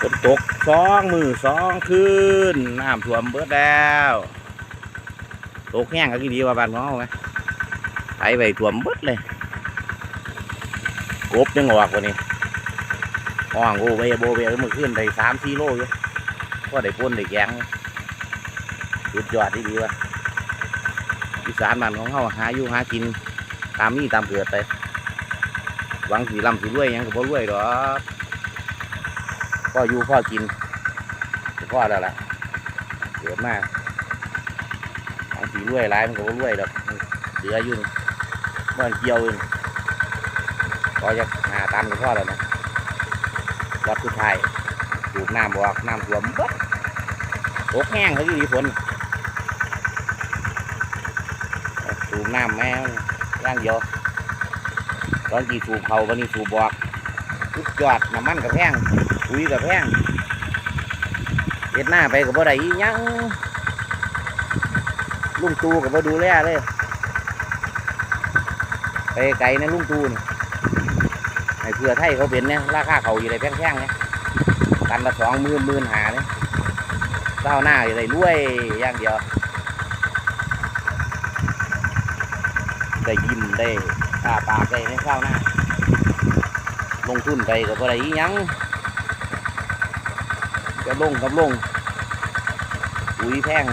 ฝนตกสองมือสองคืนน้ำท่วมเบิดแล้วตกแห้งก็กี่ดีว่าบ้านของเราไหมไปไปท่วมเบิดเลยกบยังออกกว่านี้ห้องโอ้ไปโบเบลมือขึ้นได้สามสี่โลอยู่ก็ได้ป้นได้แกงสุดยอดที่ดีว่ะอีสานบ้านของเขาหาอยู่หากินตามนี่ตามเกิดไปหวังสีลำสีรวยยังก็บ่รวยหรอก พ่ออยู่พ่อกินพ่อแล้วล่ะเกิดมากบางสีรวยร้ายมันก็บ่รวยดอกเหลือยู่นี่เมื่อเกี่ยวเอยู่นี่พอจะหาตันกับพ่อแล้วนะวัดสุดท้ายสูบน้ำบอกน้ำท่วมเบัดตกแห้งเขาอยู่ดีฝนสูบน้ำแม่งย่างเดียวตอนกี่สูบเขาวันนี้สูบบอก สุดยอดน้ำมันกับแพงปุ๋ยกับแพงเฮ็ดหน้าไปกับบ่ได้อีหยังลุงตูกับบ่ดูแลเลย ไปไกลนะลุงตูนี่ให้เพื่อไทยเขาเป็นเนี่ยราคาเขาอยู่ในแพงๆเนี่ยตันละสองหมื่นหมื่นหาเนี่ยเศร้าหน้าอยู่เลยรวยอย่างเดียวได้ยิ้มได้อ้าปากได้ในเศร้าหน้า ลงทุนไปกับบ่ได้อีหยังจะลงกับลงปุ๋ยแพง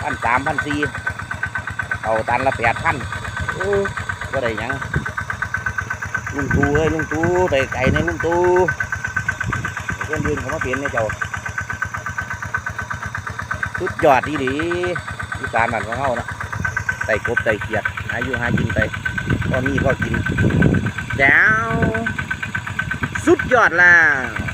พันสามพันสี่เอาตันละแปดพันก็ได้ยังลุงตูเอ้ยลุงตูไปไก่ในลุงตูเพื่อนเดินเขามาเปลี่ยนในเจ้าสุดยอดดีดีอีสานบ้านของเขานะไต่กบไต่เขียดหาอยู่หากินไปตอนนี้ก็กินแจ้ว สุดยอดแล้ว